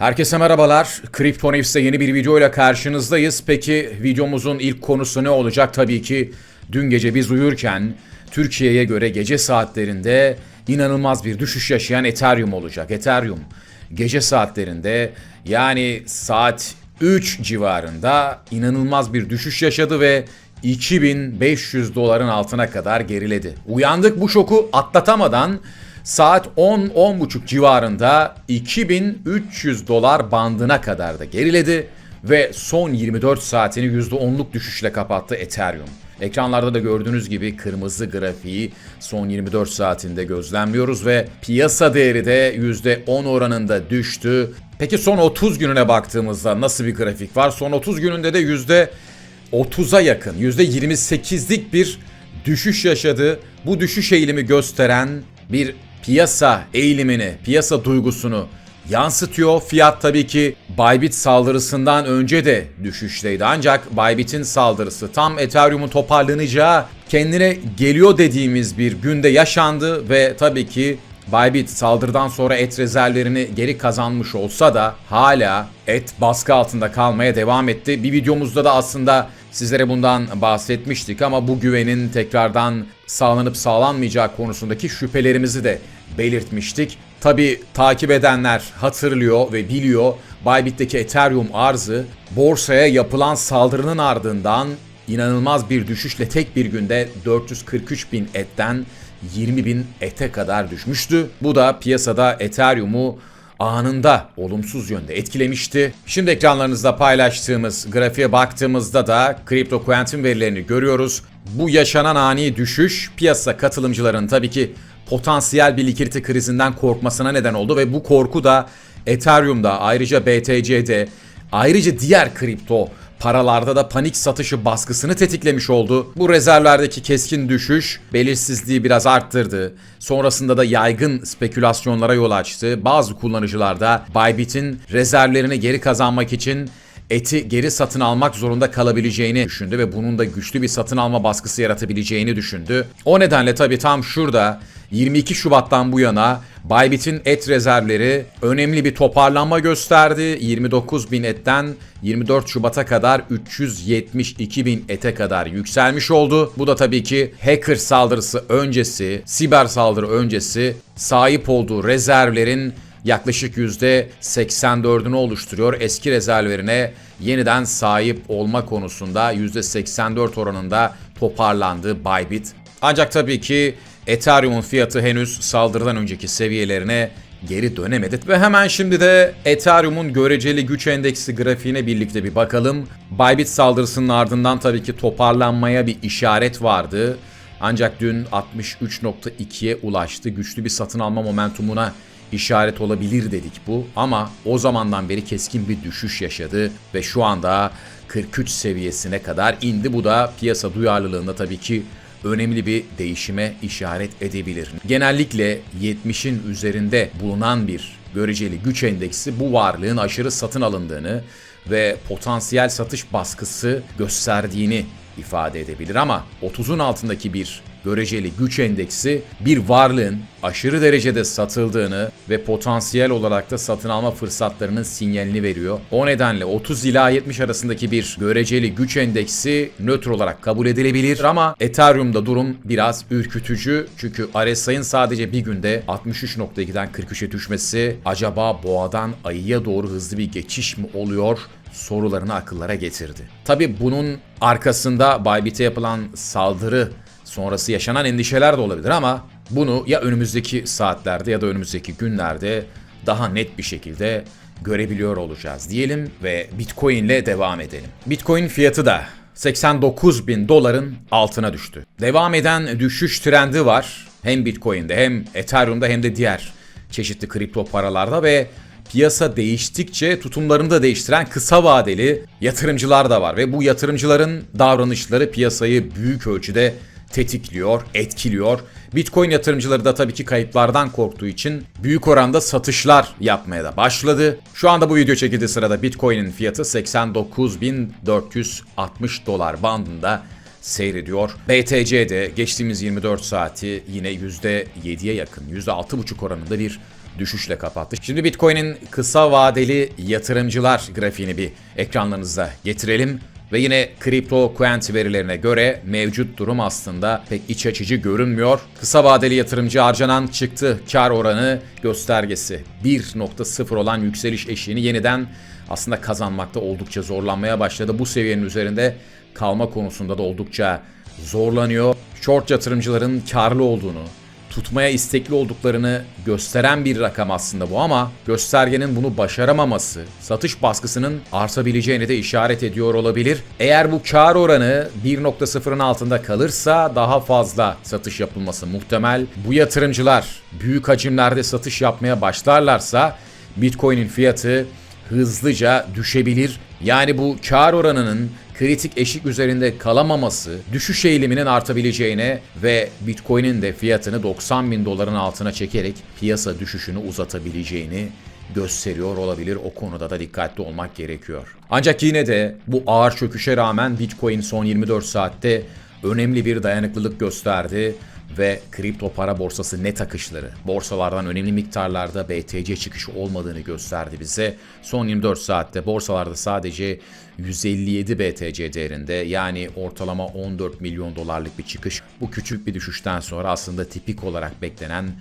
Herkese merhabalar. Crypto News'te yeni bir video ile karşınızdayız. Peki videomuzun ilk konusu ne olacak? Tabii ki dün gece biz uyurken Türkiye'ye göre gece saatlerinde inanılmaz bir düşüş yaşayan Ethereum olacak. Ethereum gece saatlerinde yani saat 3 civarında inanılmaz bir düşüş yaşadı ve 2500 doların altına kadar geriledi. Uyandık bu şoku atlatamadan saat 10-10.30 civarında 2300 dolar bandına kadar da geriledi ve son 24 saatini %10'luk düşüşle kapattı Ethereum. Ekranlarda da gördüğünüz gibi kırmızı grafiği son 24 saatinde gözlemliyoruz ve piyasa değeri de %10 oranında düştü. Peki son 30 gününe baktığımızda nasıl bir grafik var? Son 30 gününde de yüzde 30'a yakın, %28'lik bir düşüş yaşadı. Bu düşüş eğilimi gösteren bir piyasa eğilimini, piyasa duygusunu yansıtıyor. Fiyat tabii ki Bybit saldırısından önce de düşüşteydi. Ancak Bybit'in saldırısı tam Ethereum'un toparlanacağı kendine geliyor dediğimiz bir günde yaşandı ve tabii ki Bybit saldırıdan sonra et rezervlerini geri kazanmış olsa da hala et baskı altında kalmaya devam etti. Bir videomuzda da aslında sizlere bundan bahsetmiştik ama bu güvenin tekrardan sağlanıp sağlanmayacağı konusundaki şüphelerimizi de belirtmiştik. Tabi takip edenler hatırlıyor ve biliyor Bybit'teki Ethereum arzı borsaya yapılan saldırının ardından inanılmaz bir düşüşle tek bir günde 443 bin etten 20 bin ete kadar düşmüştü. Bu da piyasada Ethereum'u anında olumsuz yönde etkilemişti. Şimdi ekranlarınızda paylaştığımız grafiğe baktığımızda da Crypto Quantum verilerini görüyoruz. Bu yaşanan ani düşüş piyasa katılımcıların tabii ki potansiyel bir likidite krizinden korkmasına neden oldu ve bu korku da Ethereum'da ayrıca BTC'de ayrıca diğer kripto paralarda da panik satışı baskısını tetiklemiş oldu. Bu rezervlerdeki keskin düşüş belirsizliği biraz arttırdı. Sonrasında da yaygın spekülasyonlara yol açtı. Bazı kullanıcılar da Bybit'in rezervlerini geri kazanmak için eti geri satın almak zorunda kalabileceğini düşündü ve bunun da güçlü bir satın alma baskısı yaratabileceğini düşündü. O nedenle tabii tam şurada 22 Şubat'tan bu yana Bybit'in et rezervleri önemli bir toparlanma gösterdi. 29 bin etten 24 Şubat'a kadar 372 bin ete kadar yükselmiş oldu. Bu da tabii ki hacker saldırısı öncesi, siber saldırı öncesi sahip olduğu rezervlerin yaklaşık %84'ünü oluşturuyor. Eski rezervlerine yeniden sahip olma konusunda %84 oranında toparlandı Bybit. Ancak tabii ki Ethereum'un fiyatı henüz saldırıdan önceki seviyelerine geri dönemedi. Ve hemen şimdi de Ethereum'un göreceli güç endeksi grafiğine birlikte bir bakalım. Bybit saldırısının ardından tabii ki toparlanmaya bir işaret vardı. Ancak dün 63.2'ye ulaştı. Güçlü bir satın alma momentumuna işaret olabilir dedik bu ama o zamandan beri keskin bir düşüş yaşadı ve şu anda 43 seviyesine kadar indi. Bu da piyasa duyarlılığında tabii ki önemli bir değişime işaret edebilir. Genellikle 70'in üzerinde bulunan bir göreceli güç endeksi bu varlığın aşırı satın alındığını ve potansiyel satış baskısı gösterdiğini ifade edebilir ama 30'un altındaki bir göreceli güç endeksi bir varlığın aşırı derecede satıldığını ve potansiyel olarak da satın alma fırsatlarının sinyalini veriyor. O nedenle 30 ila 70 arasındaki bir göreceli güç endeksi nötr olarak kabul edilebilir ama Ethereum'da durum biraz ürkütücü. Çünkü RSI'nin sadece bir günde 63.2'den 43'e düşmesi acaba boğadan ayıya doğru hızlı bir geçiş mi oluyor? Sorularını akıllara getirdi. Tabi bunun arkasında Bybit'e yapılan saldırı sonrası yaşanan endişeler de olabilir ama bunu ya önümüzdeki saatlerde ya da önümüzdeki günlerde daha net bir şekilde görebiliyor olacağız diyelim ve Bitcoin ile devam edelim. Bitcoin fiyatı da 89 bin doların altına düştü. Devam eden düşüş trendi var. Hem Bitcoin'de hem Ethereum'da hem de diğer çeşitli kripto paralarda ve piyasa değiştikçe tutumlarını da değiştiren kısa vadeli yatırımcılar da var ve bu yatırımcıların davranışları piyasayı büyük ölçüde tetikliyor, etkiliyor. Bitcoin yatırımcıları da tabii ki kayıplardan korktuğu için büyük oranda satışlar yapmaya da başladı. Şu anda bu video çekildiği sırada Bitcoin'in fiyatı 89.460 dolar bandında seyrediyor. BTC'de geçtiğimiz 24 saati yine %7'ye yakın, %6,5 oranında bir düşüşle kapattı. Şimdi Bitcoin'in kısa vadeli yatırımcılar grafiğini bir ekranlarınıza getirelim. Ve yine kripto Quant verilerine göre mevcut durum aslında pek iç açıcı görünmüyor. Kısa vadeli yatırımcı harcanan çıktı kar oranı göstergesi 1.0 olan yükseliş eşiğini yeniden aslında kazanmakta oldukça zorlanmaya başladı. Bu seviyenin üzerinde kalma konusunda da oldukça zorlanıyor. Short yatırımcıların karlı olduğunu, tutmaya istekli olduklarını gösteren bir rakam aslında bu ama göstergenin bunu başaramaması satış baskısının artabileceğini de işaret ediyor olabilir. Eğer bu kar oranı 1.0'ın altında kalırsa daha fazla satış yapılması muhtemel. Bu yatırımcılar büyük hacimlerde satış yapmaya başlarlarsa Bitcoin'in fiyatı hızlıca düşebilir. Yani bu kar oranının kritik eşik üzerinde kalamaması düşüş eğiliminin artabileceğine ve Bitcoin'in de fiyatını 90 bin doların altına çekerek piyasa düşüşünü uzatabileceğini gösteriyor olabilir. O konuda da dikkatli olmak gerekiyor. Ancak yine de bu ağır çöküşe rağmen Bitcoin son 24 saatte önemli bir dayanıklılık gösterdi ve kripto para borsası net akışları borsalardan önemli miktarlarda BTC çıkışı olmadığını gösterdi bize. Son 24 saatte borsalarda sadece 157 BTC değerinde yani ortalama 14 milyon dolarlık bir çıkış. Bu küçük bir düşüşten sonra aslında tipik olarak beklenen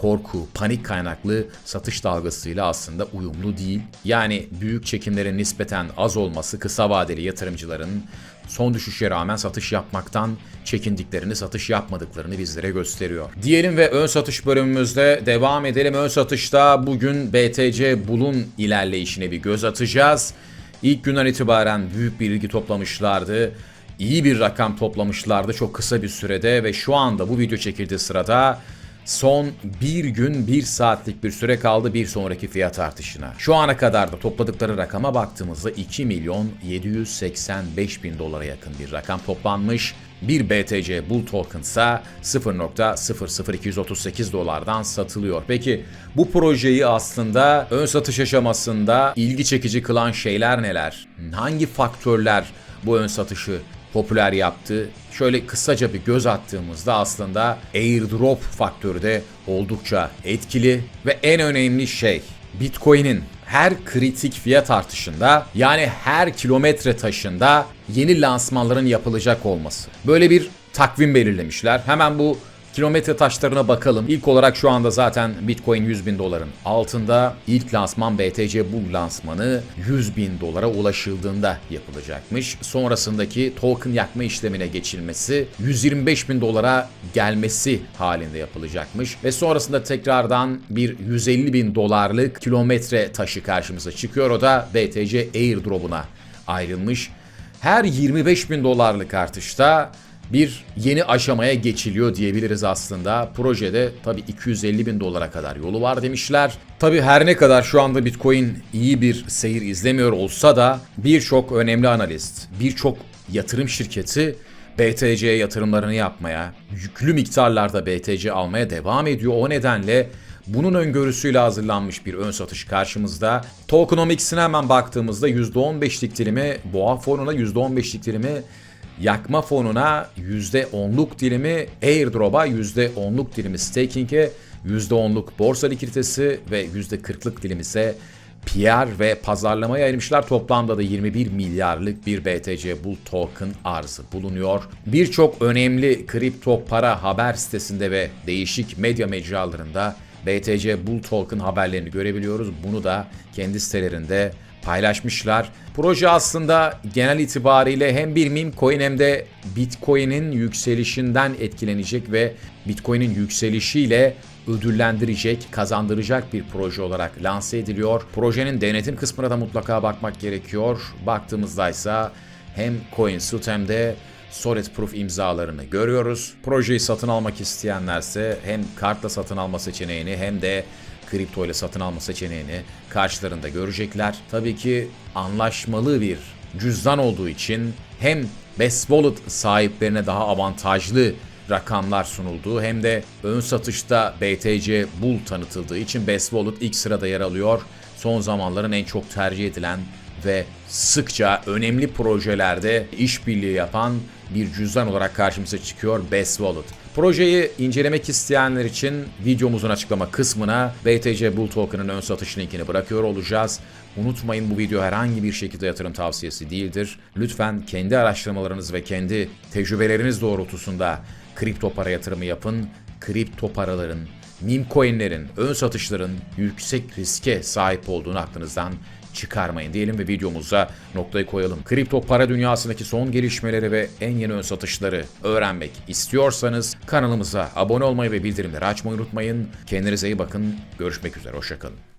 korku, panik kaynaklı satış dalgasıyla aslında uyumlu değil. Yani büyük çekimlerin nispeten az olması kısa vadeli yatırımcıların son düşüşe rağmen satış yapmaktan çekindiklerini, satış yapmadıklarını bizlere gösteriyor. Diyelim ve ön satış bölümümüzde devam edelim. Ön satışta bugün BTC Bull'un ilerleyişine bir göz atacağız. İlk günden itibaren büyük bir ilgi toplamışlardı. İyi bir rakam toplamışlardı çok kısa bir sürede ve şu anda bu video çekildiği sırada Son bir gün bir saatlik bir süre kaldı bir sonraki fiyat artışına. Şu ana kadar da topladıkları rakama baktığımızda 2 milyon 785 bin dolara yakın bir rakam toplanmış. Bir BTC Bull Token ise 0.00238 dolardan satılıyor. Peki bu projeyi aslında ön satış aşamasında ilgi çekici kılan şeyler neler? Hangi faktörler bu ön satışı popüler yaptı. Şöyle kısaca bir göz attığımızda aslında airdrop faktörü de oldukça etkili ve en önemli şey Bitcoin'in her kritik fiyat artışında yani her kilometre taşında yeni lansmanların yapılacak olması. Böyle bir takvim belirlemişler. Hemen bu Kilometre taşlarına bakalım. İlk olarak şu anda zaten Bitcoin 100 bin doların altında. İlk lansman BTC Bull lansmanı 100 bin dolara ulaşıldığında yapılacakmış. Sonrasındaki token yakma işlemine geçilmesi 125 bin dolara gelmesi halinde yapılacakmış. Ve sonrasında tekrardan bir 150 bin dolarlık kilometre taşı karşımıza çıkıyor. O da BTC Airdrop'una ayrılmış. Her 25 bin dolarlık artışta bir yeni aşamaya geçiliyor diyebiliriz aslında. Projede tabi 250 bin dolara kadar yolu var demişler. Tabi her ne kadar şu anda Bitcoin iyi bir seyir izlemiyor olsa da birçok önemli analist, birçok yatırım şirketi BTC yatırımlarını yapmaya, yüklü miktarlarda BTC almaya devam ediyor. O nedenle bunun öngörüsüyle hazırlanmış bir ön satış karşımızda. Tokenomics'ine hemen baktığımızda %15'lik dilimi, boğa fonuna %15'lik dilimi yakma fonuna %10'luk dilimi, airdrop'a %10'luk dilimi staking'e, %10'luk borsa likiditesi ve %40'lık dilim ise PR ve pazarlamaya ayırmışlar. Toplamda da 21 milyarlık bir BTC Bull Token arzı bulunuyor. Birçok önemli kripto para haber sitesinde ve değişik medya mecralarında BTC Bull Token haberlerini görebiliyoruz. Bunu da kendi sitelerinde paylaşmışlar. Proje aslında genel itibariyle hem bir meme coin hem de Bitcoin'in yükselişinden etkilenecek ve Bitcoin'in yükselişiyle ödüllendirecek, kazandıracak bir proje olarak lanse ediliyor. Projenin denetim kısmına da mutlaka bakmak gerekiyor. Baktığımızda ise hem CoinSuit hem de Solid Proof imzalarını görüyoruz. Projeyi satın almak isteyenlerse hem kartla satın alma seçeneğini hem de kripto ile satın alma seçeneğini karşılarında görecekler. Tabii ki anlaşmalı bir cüzdan olduğu için hem Best Wallet sahiplerine daha avantajlı rakamlar sunulduğu hem de ön satışta BTC Bull tanıtıldığı için Best Wallet ilk sırada yer alıyor. Son zamanların en çok tercih edilen ve sıkça önemli projelerde işbirliği yapan bir cüzdan olarak karşımıza çıkıyor Best Wallet. Projeyi incelemek isteyenler için videomuzun açıklama kısmına BTC Bull Token'ın ön satış linkini bırakıyor olacağız. Unutmayın bu video herhangi bir şekilde yatırım tavsiyesi değildir. Lütfen kendi araştırmalarınız ve kendi tecrübeleriniz doğrultusunda kripto para yatırımı yapın. Kripto paraların, meme coinlerin, ön satışların yüksek riske sahip olduğunu aklınızdan çıkarmayın diyelim ve videomuza noktayı koyalım. Kripto para dünyasındaki son gelişmeleri ve en yeni ön satışları öğrenmek istiyorsanız kanalımıza abone olmayı ve bildirimleri açmayı unutmayın. Kendinize iyi bakın. Görüşmek üzere. Hoşçakalın.